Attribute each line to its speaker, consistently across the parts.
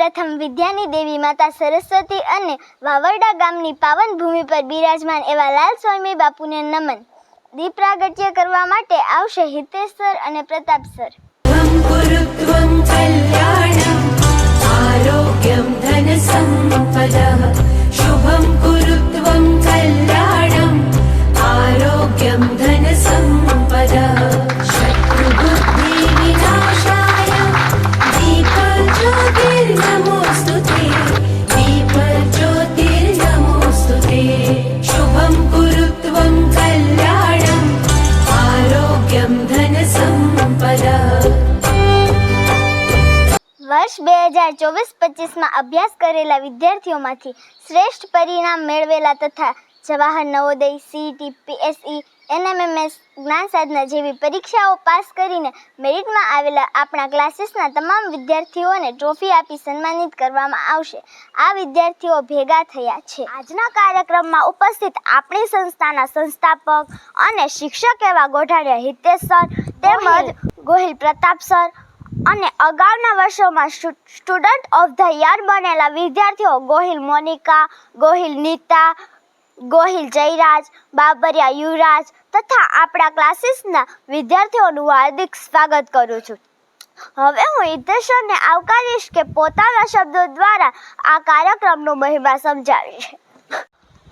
Speaker 1: પ્રથમ વિદ્યાની દેવી માતા સરસ્વતી અને વાવરડા ગામની પાવન ભૂમિ પર બિરાજમાન એવા લાલ સ્વામી બાપુને નમન. દીપ પ્રાગટ્ય કરવા માટે આવશે હિતેશ સર અને પ્રતાપસર. ધન સંપદ ચોવીસ પચીસમાં અભ્યાસ કરેલા વિદ્યાર્થીઓમાંથી શ્રેષ્ઠ પરિણામ મેળવેલા તથા Jawahar Navodaya CET PSE NMMS Gyan Sadhana જેવી પરીક્ષાઓ પાસ કરીને મેરિટમાં આવેલા આપણા ક્લાસીસના તમામ વિદ્યાર્થીઓને ટ્રોફી આપી સન્માનિત કરવામાં આવશે. આ વિદ્યાર્થીઓ ભેગા થયા છે. આજના કાર્યક્રમમાં ઉપસ્થિત આપણી સંસ્થાના સંસ્થાપક અને શિક્ષક એવા ગોઢાડિયા હિતેશ સર તેમજ ગોહિલ પ્રતાપ સર અને અગાઉના વર્ષોમાં સ્ટુડન્ટ ઓફ ધ યર બનેલા વિદ્યાર્થીઓ ગોહિલ મોનિકા, ગોહિલ નીતા, ગોહિલ જયરાજ, બાબરિયા યુવરાજ તથા આપણા ક્લાસીસના વિદ્યાર્થીઓનું હાર્દિક સ્વાગત કરું છું. હવે હું ઇતેશ્વરને આવકારીશ કે પોતાના શબ્દો દ્વારા આ કાર્યક્રમનો મહિમા સમજાવીશ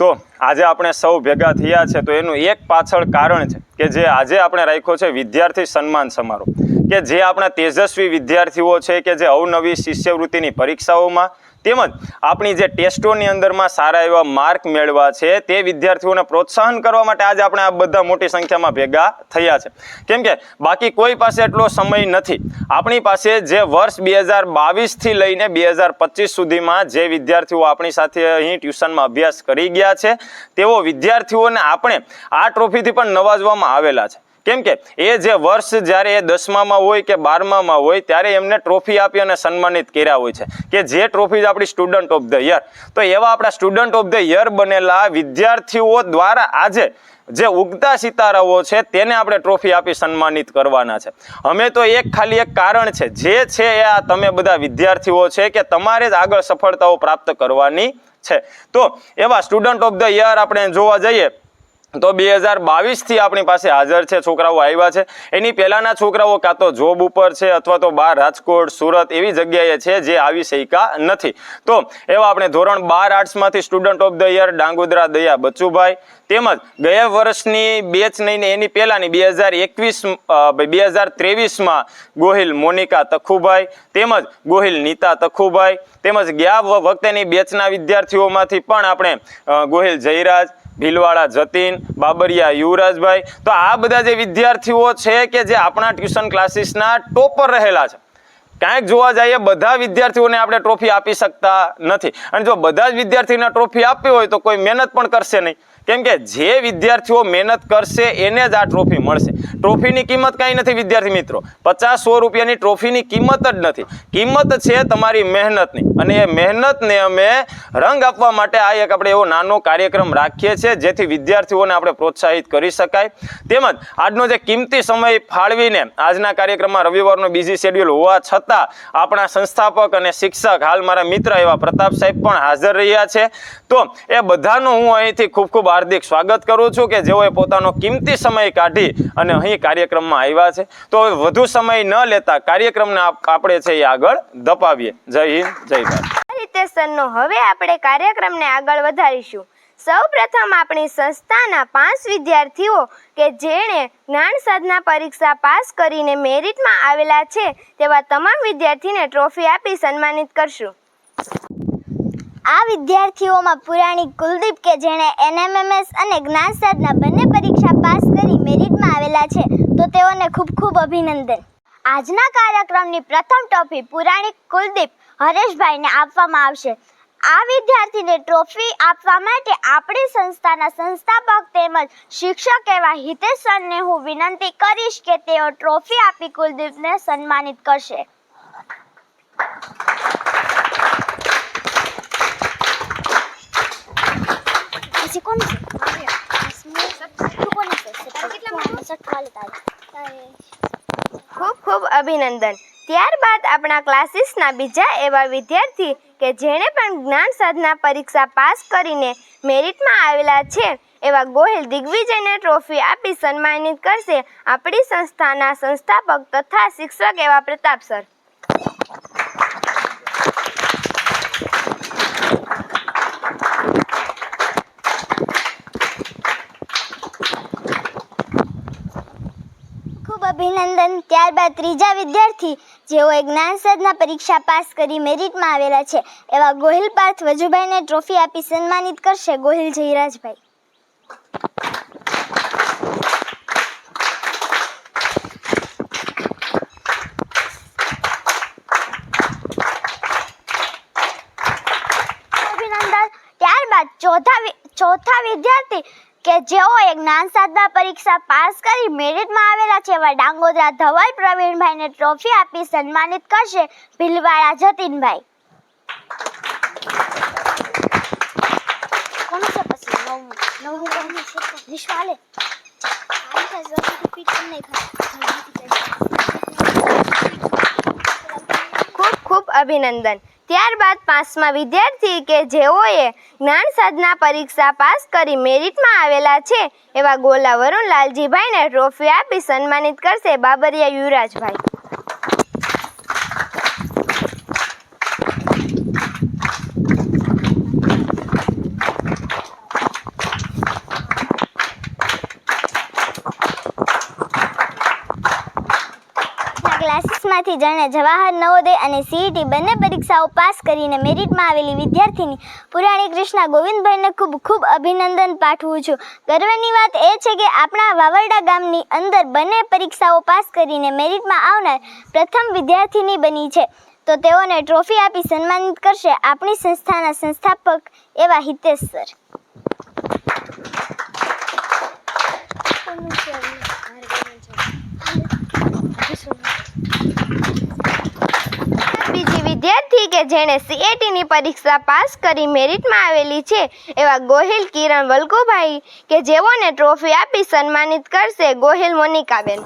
Speaker 2: તો આજે આપણે સૌ ભેગા થયા છે તો એનું એક પાછળ કારણ છે કે જે આજે આપણે રાખ્યો છે વિદ્યાર્થી સન્માન સમારોહ. કે જે આપણા તેજસ્વી વિદ્યાર્થીઓ છે કે જે અવનવી શિષ્યવૃત્તિની પરીક્ષાઓમાં તેમજ આપણી જે ટેસ્ટોની અંદરમાં સારા એવા માર્ક મેળવા છે, તે વિદ્યાર્થીઓને પ્રોત્સાહન કરવા માટે આજે આપણે આ બધા મોટી સંખ્યામાં ભેગા થયા છે. કેમ કે બાકી કોઈ પાસે એટલો સમય નથી. આપણી પાસે જે વર્ષ બે હજાર બાવીસથી લઈને બે હજાર પચીસ સુધીમાં જે વિદ્યાર્થીઓ આપણી સાથે અહીં ટ્યુશનમાં અભ્યાસ કરી ગયા છે, તેઓ વિદ્યાર્થીઓને આપણે આ ટ્રોફીથી પણ નવાજવામાં આવેલા છે. કેમ કે એ જે વર્ષ જ્યારે એ દસમામાં હોય કે બારમામાં હોય, ત્યારે એમને ટ્રોફી આપી અને સન્માનિત કર્યા હોય છે. કે જે ટ્રોફી આપણી સ્ટુડન્ટ ઓફ ધ યર તો એવા આપણા સ્ટુડન્ટ ઓફ ધ યર બનેલા વિદ્યાર્થીઓ દ્વારા આજે જે ઉગતા સિતારાઓ છે, તેને આપણે ટ્રોફી આપી સન્માનિત કરવાના છે. અમે તો એક ખાલી એક કારણ છે. જે છે એ આ તમે બધા વિદ્યાર્થીઓ છે કે તમારે જ આગળ સફળતાઓ પ્રાપ્ત કરવાની છે. તો એવા સ્ટુડન્ટ ઓફ ધ યર આપણે જોવા જઈએ તો બે હજાર બાવીસથી આપણી પાસે હાજર છે, છોકરાઓ આવ્યા છે. એની પહેલાંના છોકરાઓ કાં તો જોબ ઉપર છે અથવા તો બાર રાજકોટ, સુરત એવી જગ્યાએ છે જે આવી શક્યા નથી. તો એવા આપણે ધોરણ બાર આર્ટ્સમાંથી student of the year Dangodara Daya Bachubhai તેમજ ગયા વર્ષની બેચ નહીં એની પહેલાંની બે હજાર એકવીસ બે હજાર ત્રેવીસમાં ગોહિલ મોનિકા તખુભાઈ તેમજ ગોહિલ નીતા તખુભાઈ તેમજ ગયા વખતેની બેચના વિદ્યાર્થીઓમાંથી પણ આપણે ગોહિલ જયરાજ ભીલવાડા જતીન, બાબરિયા યુવરાજભાઈ. તો આ બધા જે વિદ્યાર્થીઓ છે કે જે આપણા ટ્યુશન ક્લાસીસના ટોપર રહેલા છે, ક્યાંક જોવા જઈએ બધા વિદ્યાર્થીઓને આપણે ટ્રોફી આપી શકતા નથી. અને જો બધા જ વિદ્યાર્થીને ટ્રોફી આપવી હોય તો કોઈ મહેનત પણ કરશે નહીં. કેમ કે જે વિદ્યાર્થીઓ મહેનત કરશે, એને જ આ ટ્રોફી મળશે. ટ્રોફીની કિંમત કાંઈ નથી, વિદ્યાર્થી મિત્રો. પચાસ સો રૂપિયાની ટ્રોફીની કિંમત જ નથી. કિંમત છે તમારી મહેનતની. અને એ મહેનતને અમે રંગ આપવા માટે આ એક આપણે એવો નાનો કાર્યક્રમ રાખીએ છીએ, જેથી વિદ્યાર્થીઓને આપણે પ્રોત્સાહિત કરી શકાય. તેમજ આજનો જે કિંમતી સમય ફાળવીને આજના કાર્યક્રમમાં રવિવારનો બીજી શેડ્યુલ હોવા છતાં આપણા સંસ્થાપક અને શિક્ષક, હાલ મારા મિત્ર એવા પ્રતાપ સાહેબ પણ હાજર રહ્યા છે. તો એ બધાનું હું અહીંથી ખૂબ ખૂબ હાર્દિક સ્વાગત કરું છું કે જેઓએ પોતાનો કિંમતી સમય કાઢી અને અહીં કાર્યક્રમમાં આવ્યા છે. તો વધુ સમય ન લેતા કાર્યક્રમને આપણે છે એ આગળ ધપાવીએ. જય હિન્દ, જય ભારત.
Speaker 3: આ રીતે સરનો હવે આપણે કાર્યક્રમને આગળ વધારીશું. સૌ પ્રથમ આપણી સંસ્થાના પાંચ વિદ્યાર્થીઓ કે જેણે જ્ઞાન સાધના પરીક્ષા પાસ કરીને મેરિટમાં આવેલા છે તેવા તમામ વિદ્યાર્થીને ટ્રોફી આપી સન્માનિત કરશું.
Speaker 1: આ વિદ્યાર્થીઓમાં પુરાણિક કુલદીપ કે જેણે એનએમએમએસ અને જ્ઞાન સાધના બંને પરીક્ષા પાસ કરી મેરિટમાં આવેલા છે, તો તેઓને ખૂબ ખૂબ અભિનંદન. આજના કાર્યક્રમની પ્રથમ ટ્રોફી પુરાણિક કુલદીપ હરેશભાઈને આપવામાં આવશે. આ વિદ્યાર્થીને ટ્રોફી આપવા માટે આપણી સંસ્થાના સંસ્થાપક તેમજ શિક્ષક એવા હિતેશ સરને હું વિનંતી કરીશ કે તેઓ ટ્રોફી આપી કુલદીપને સન્માનિત કરશે.
Speaker 3: ખૂબ ખૂબ અભિનંદન. ત્યારબાદ આપણા ક્લાસીસના બીજા એવા વિદ્યાર્થી કે જેણે પણ જ્ઞાન સાધના પરીક્ષા પાસ કરીને મેરિટમાં આવેલા છે, એવા ગોહિલ દિગ્વિજયને ટ્રોફી આપી સન્માનિત કરશે આપણી સંસ્થાના સંસ્થાપક તથા શિક્ષક એવા પ્રતાપ સર
Speaker 1: ખૂબ અભિનંદન. ત્યારબાદ ત્રીજા વિદ્યાર્થી જેઓએ જ્ઞાન સદના પરીક્ષા પાસ કરી મેરિટમાં આવેલા છે, એવા ગોહિલ પાર્થ વજુભાઈને ટ્રોફી આપી સન્માનિત કરશે ગોહિલ જયરાજભાઈ. ત્યારબાદ ચોથા ચોથા વિદ્યાર્થી કે જેઓએ જ્ઞાન સાધના પરીક્ષા પાસ કરી મેરિટમાં આવેલા છે એવા ડાંગોદરા ધવલ પ્રવીણભાઈને ટ્રોફી આપી સન્માનિત કરશે ભીલવાડા જતીનભાઈ. કોનું છે
Speaker 3: ખૂબ ખૂબ અભિનંદન. ત્યારબાદ પાંચમા વિદ્યાર્થી કે જેઓએ જ્ઞાન સાધના પરીક્ષા પાસ કરી મેરિટમાં આવેલા છે, એવા ગોલા વરુણ લાલજીભાઈને ટ્રોફી આપી સન્માનિત કરશે બાબરિયા યુવરાજભાઈ.
Speaker 1: ક્લાસીસમાંથી જેણે જવાહર નવોદય અને સીઈટી બંને પરીક્ષાઓ પાસ કરીને મેરિટમાં આવેલી વિદ્યાર્થીની પુરાણી કૃષ્ણા ગોવિંદભાઈને ખૂબ ખૂબ અભિનંદન પાઠવું છું. ગર્વની વાત એ છે કે આપણા વાવરડા ગામની અંદર બંને પરીક્ષાઓ પાસ કરીને મેરિટમાં આવનાર પ્રથમ વિદ્યાર્થીની બની છે. તો તેઓને ટ્રોફી આપી સન્માનિત કરશે આપણી સંસ્થાના સંસ્થાપક એવા હિતેશ સર.
Speaker 3: બીજી વિદ્યાર્થી કે જેણે સીએટીની પરીક્ષા પાસ કરી મેરિટમાં આવેલી છે એવા ગોહિલ કિરણ વલ્કુભાઈ કે જેઓને ટ્રોફી આપી સન્માનિત કરશે ગોહિલ મોનિકાબેન.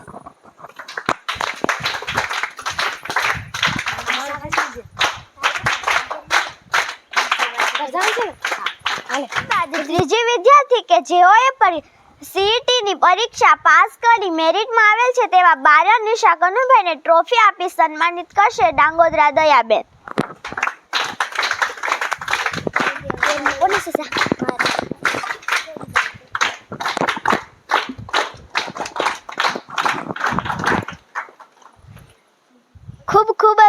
Speaker 1: ત્રીજી વિદ્યાર્થી કે જેઓએ પરી સીઈટીની પરીક્ષા પાસ કરી મેરિટમાં આવેલ છે તેવા બારા નિશા કનુભાઈને ટ્રોફી આપી સન્માનિત કરશે ડાંગોદરા દયાબેન ખૂબ ખૂબ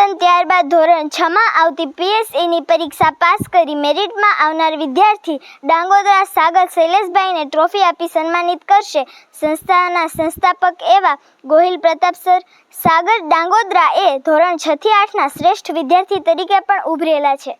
Speaker 1: અભિનંદન. ત્યારબાદ ધોરણ છમાં આવતી પીએસસીની પરીક્ષા પાસ કરી મેરિટમાં આવનાર વિદ્યાર્થી ડાંગોદરા સાગર શૈલેષભાઈને ટ્રોફી આપી સન્માનિત કરશે. સંસ્થાના સંસ્થાપક એવા ગોહિલ પ્રતાપ સર, સાગર ડાંગોદરા એ ધોરણ છથી આઠના શ્રેષ્ઠ વિદ્યાર્થી તરીકે પણ ઉભરેલા છે.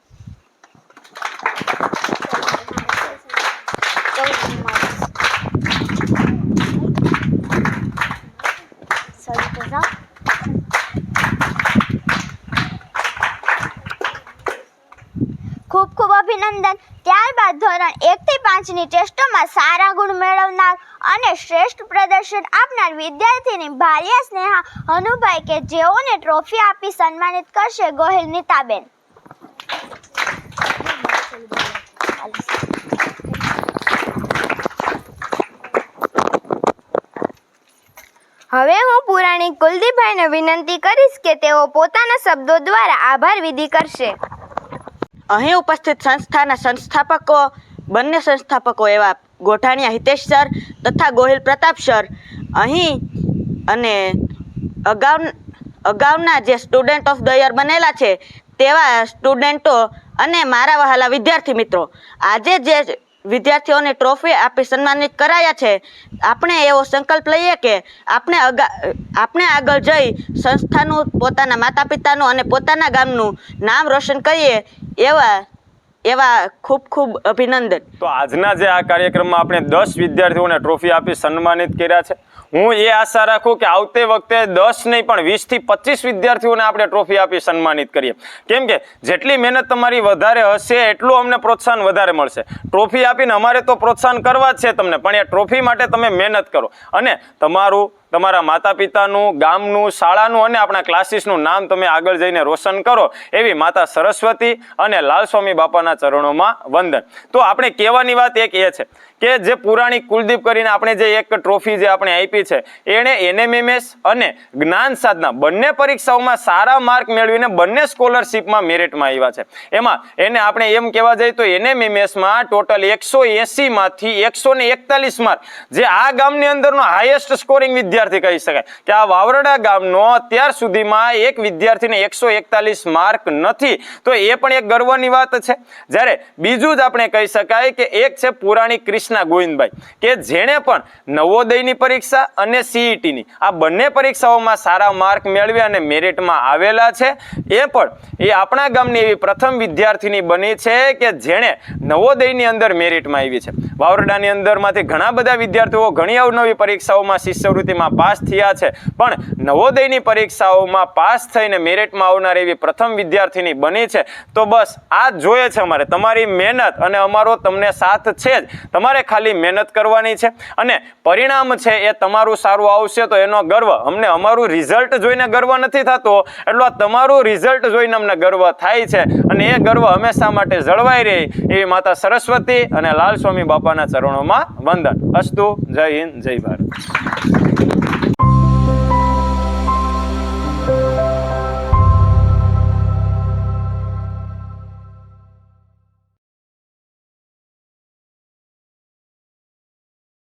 Speaker 1: ખૂબ ખૂબ અભિનંદન. ત્યારબાદ ધોરણ એકથી પાંચની ટેસ્ટોમાં સારા ગુણ મેળવનાર અને શ્રેષ્ઠ પ્રદર્શન આપનાર વિદ્યાર્થીની ભાલિયા સ્નેહા હનુભાઈ કે જેઓને ટ્રોફી આપી સન્માનિત કરશે ગોહિલ નીતાબેન.
Speaker 3: હવે હું પુરાણી કુલદીપભાઈને વિનંતી કરીશ કે તેઓ પોતાના શબ્દો દ્વારા આભાર વિધિ કરશે.
Speaker 4: અહીં ઉપસ્થિત સંસ્થાના સંસ્થાપકો, બંને સંસ્થાપકો એવા ગોઠાણીયા હિતેશ સર તથા ગોહિલ પ્રતાપ સર. અહીં અને અગાઉ અગાઉના જે સ્ટુડન્ટ ઓફ ધ યર બનેલા છે, તેવા સ્ટુડન્ટો અને મારા વહાલા વિદ્યાર્થી મિત્રો, આજે જે વિદ્યાર્થીઓને ટ્રોફી આપી સન્માનિત કરાયા છે, આપણે એવો સંકલ્પ લઈએ કે આપણે અગા, આપણે આગળ જઈ સંસ્થાનું, પોતાના માતા પિતાનું અને પોતાના ગામનું નામ રોશન કરીએ એવા એવા ખૂબ ખૂબ અભિનંદન.
Speaker 2: તો આજના જે આ કાર્યક્રમમાં આપણે દસ વિદ્યાર્થીઓને ટ્રોફી આપી સન્માનિત કર્યા છે. હું એ આશા રાખું કે આવતી વખતે દસ નહીં, પણ વીસથી પચીસ વિદ્યાર્થીઓને આપણે ટ્રોફી આપી સન્માનિત કરીએ. કેમ કે જેટલી મહેનત તમારી વધારે હશે, એટલું અમને પ્રોત્સાહન વધારે મળશે. ટ્રોફી આપીને અમારે તો પ્રોત્સાહન કરવા જ છે તમને, પણ એ ટ્રોફી માટે તમે મહેનત કરો. અને તમારું તમારા માતા પિતાનું ગામનું, શાળાનું અને આપણા ક્લાસીસનું નામ તમે આગળ જઈને રોશન કરો એવી માતા સરસ્વતી અને લાલસ્વામી બાપાના ચરણોમાં વંદન. તો આપણે કહેવાની વાત એક એ છે કે જે પુરાણી કુલદીપ કરીને આપણે જે એક ટ્રોફી જે આપણે આપી છે, એણે એનએમએમએસ અને જ્ઞાન સાધના બંને પરીક્ષાઓમાં સારા માર્ક મેળવીને બંને સ્કોલરશિપમાં મેરિટમાં આવ્યા છે. એમાં એને આપણે એમ કહેવા જઈએ તો એનએમએમએસમાં ટોટલ એકસો એંસીમાંથી એકસો ને એકતાલીસ માર્ક. જે આ ગામની અંદરનો હાઈએસ્ટ સ્કોરિંગ વિદ્યાર્થી કહી શકાય. કે આ વાવરડા ગામનો અત્યાર સુધીમાં એક વિદ્યાર્થીને એકસો એકતાલીસ માર્ક નથી, તો એ પણ એક ગર્વની વાત છે. જ્યારે બીજું જ આપણે કહી શકાય કે એક છે પુરાણી ક્રિષ્ના ગોવિંદભાઈ, કે જેણે પણ નવોદયની પરીક્ષા અને સીઈટીની આ બંને પરીક્ષાઓમાં સારા માર્ક મેળવી અને મેરિટમાં આવેલા છે. એ પણ, એ આપણા ગામની એવી પ્રથમ વિદ્યાર્થીની બની છે કે જેણે નવોદયની અંદર મેરિટમાં આવી છે. વાવરડાની અંદરમાંથી ઘણા બધા વિદ્યાર્થીઓ ઘણી અવનવી પરીક્ષાઓમાં શિષ્યવૃત્તિમાં પાસ થયા છે. પણ નવોદયની પરીક્ષાઓમાં પાસ થઈને મેરિટમાં આવનાર એવી પ્રથમ વિદ્યાર્થીની બની છે. તો બસ, આ જ જોઈએ છે અમારે. તમારી મહેનત અને અમારો તમને સાથ છે જ. તમારે ખાલી મહેનત કરવાની છે અને પરિણામ છે એ તમારું સારું આવશે તો એનો ગર્વ. અમને અમારું રિઝલ્ટ જોઈને ગર્વ નથી થતો. એટલો તમારું રિઝલ્ટ જોઈને અમને ગર્વ થાય છે. અને એ ગર્વ હંમેશા માટે જળવાઈ રહે. એવી માતા સરસ્વતી અને લાલ સ્વામી બાપાના ચરણોમાં વંદન. અસ્તુ, જય હિન્દ, જય ભારત.